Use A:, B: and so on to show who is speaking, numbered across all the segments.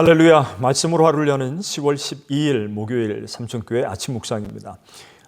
A: 할렐루야. 말씀으로 하루를 여는 10월 12일 목요일 삼천교회 아침 묵상입니다.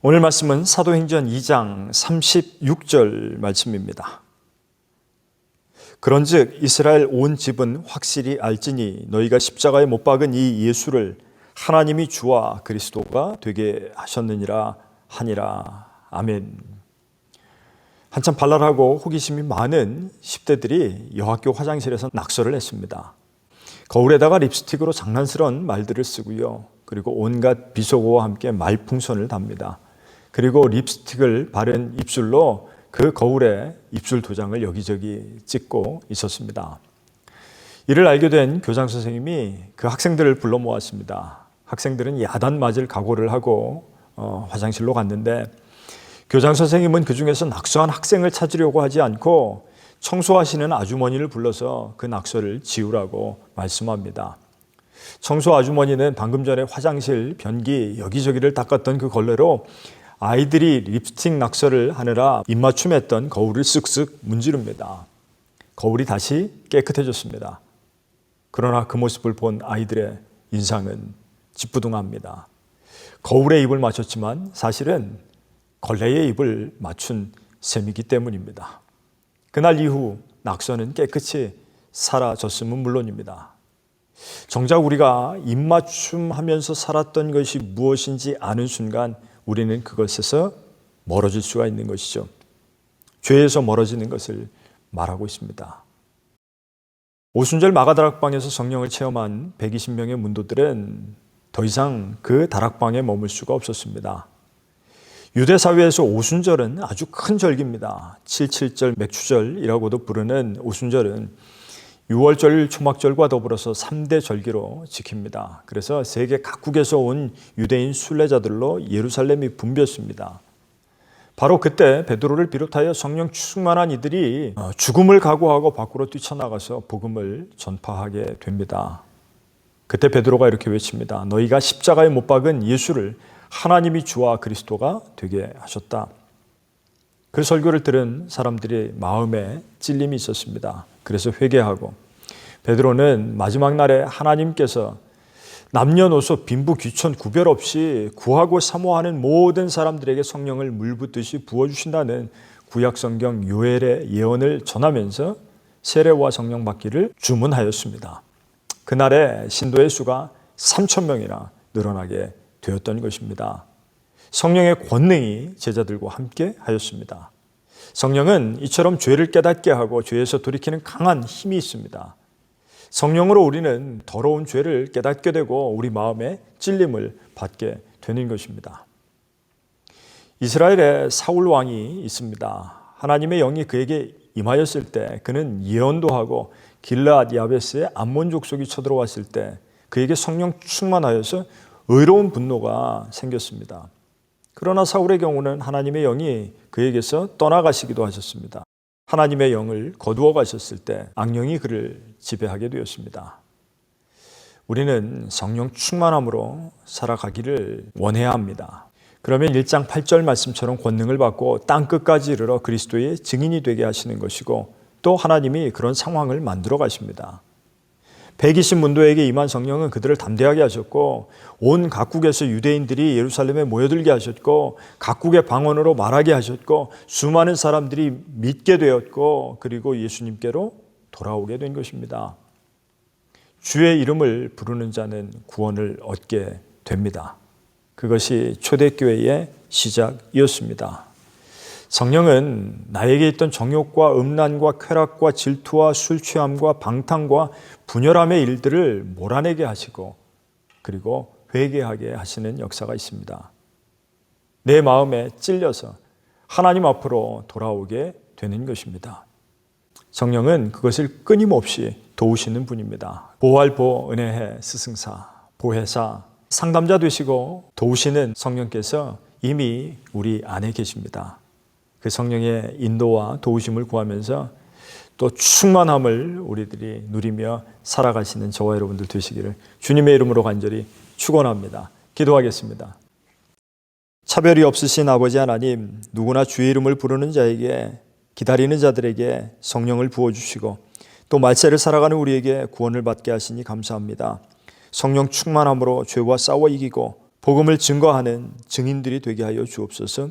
A: 오늘 말씀은 사도행전 2장 36절 말씀입니다. 그런즉 이스라엘 온 집은 확실히 알지니 너희가 십자가에 못 박은 이 예수를 하나님이 주와 그리스도가 되게 하셨느니라 하니라. 아멘. 한참 발랄하고 호기심이 많은 10대들이 여학교 화장실에서 낙서를 했습니다. 거울에다가 립스틱으로 장난스러운 말들을 쓰고요. 그리고 온갖 비속어와 함께 말풍선을 답니다. 그리고 립스틱을 바른 입술로 그 거울에 입술 도장을 여기저기 찍고 있었습니다. 이를 알게 된 교장 선생님이 그 학생들을 불러 모았습니다. 학생들은 야단 맞을 각오를 하고 어, 화장실로 갔는데 교장 선생님은 그 중에서 낙서한 학생을 찾으려고 하지 않고 청소하시는 아주머니를 불러서 그 낙서를 지우라고 말씀합니다. 청소 아주머니는 방금 전에 화장실 변기 여기저기를 닦았던 그 걸레로 아이들이 립스틱 낙서를 하느라 입맞춤했던 거울을 쓱쓱 문지릅니다. 거울이 다시 깨끗해졌습니다. 그러나 그 모습을 본 아이들의 인상은 짓부둥합니다. 거울에 입을 맞췄지만 사실은 걸레에 입을 맞춘 셈이기 때문입니다. 그날 이후 낙서는 깨끗이 사라졌음은 물론입니다. 정작 우리가 입맞춤하면서 살았던 것이 무엇인지 아는 순간 우리는 그것에서 멀어질 수가 있는 것이죠. 죄에서 멀어지는 것을 말하고 있습니다. 오순절 마가 다락방에서 성령을 체험한 120명의 문도들은 더 이상 그 다락방에 머물 수가 없었습니다. 유대 사회에서 오순절은 아주 큰 절기입니다. 77절 맥추절이라고도 부르는 오순절은 6월절 초막절과 더불어서 3대 절기로 지킵니다. 그래서 세계 각국에서 온 유대인 순례자들로 예루살렘이 붐볐습니다. 바로 그때 베드로를 비롯하여 성령 충만한 이들이 죽음을 각오하고 밖으로 뛰쳐나가서 복음을 전파하게 됩니다. 그때 베드로가 이렇게 외칩니다. 너희가 십자가에 못 박은 예수를 하나님이 주와 그리스도가 되게 하셨다. 그 설교를 들은 사람들이 마음에 찔림이 있었습니다. 그래서 회개하고 베드로는 마지막 날에 하나님께서 남녀노소 빈부 귀천 구별 없이 구하고 사모하는 모든 사람들에게 성령을 물붓듯이 부어 주신다는 구약 성경 요엘의 예언을 전하면서 세례와 성령 받기를 주문하였습니다. 그날에 신도의 수가 3천 명이나 늘어나게 되었던 것입니다. 성령의 권능이 제자들과 함께 하였습니다. 성령은 이처럼 죄를 깨닫게 하고 죄에서 돌이키는 강한 힘이 있습니다. 성령으로 우리는 더러운 죄를 깨닫게 되고 우리 마음에 찔림을 받게 되는 것입니다. 이스라엘에 사울 왕이 있습니다. 하나님의 영이 그에게 임하였을 때 그는 예언도 하고 길라앗 야베스의 암몬 족속이 쳐들어왔을 때 그에게 성령 충만하여서 의로운 분노가 생겼습니다. 그러나 사울의 경우는 하나님의 영이 그에게서 떠나가시기도 하셨습니다. 하나님의 영을 거두어 가셨을 때 악령이 그를 지배하게 되었습니다. 우리는 성령 충만함으로 살아가기를 원해야 합니다. 그러면 1장 8절 말씀처럼 권능을 받고 땅 끝까지 이르러 그리스도의 증인이 되게 하시는 것이고 또 하나님이 그런 상황을 만들어 가십니다. 120 문도에게 임한 성령은 그들을 담대하게 하셨고 온 각국에서 유대인들이 예루살렘에 모여들게 하셨고 각국의 방언으로 말하게 하셨고 수많은 사람들이 믿게 되었고 그리고 예수님께로 돌아오게 된 것입니다. 주의 이름을 부르는 자는 구원을 얻게 됩니다. 그것이 초대교회의 시작이었습니다. 성령은 나에게 있던 정욕과 음란과 쾌락과 질투와 술 취함과 방탕과 분열함의 일들을 몰아내게 하시고 그리고 회개하게 하시는 역사가 있습니다. 내 마음에 찔려서 하나님 앞으로 돌아오게 되는 것입니다. 성령은 그것을 끊임없이 도우시는 분입니다. 보활보 은혜해 스승사 보혜사 상담자 되시고 도우시는 성령께서 이미 우리 안에 계십니다. 그 성령의 인도와 도우심을 구하면서 또 충만함을 우리들이 누리며 살아가시는 저와 여러분들 되시기를 주님의 이름으로 간절히 축원합니다. 기도하겠습니다. 차별이 없으신 아버지 하나님, 누구나 주의 이름을 부르는 자에게 기다리는 자들에게 성령을 부어 주시고 또 말세를 살아가는 우리에게 구원을 받게 하시니 감사합니다. 성령 충만함으로 죄와 싸워 이기고 복음을 증거하는 증인들이 되게 하여 주옵소서.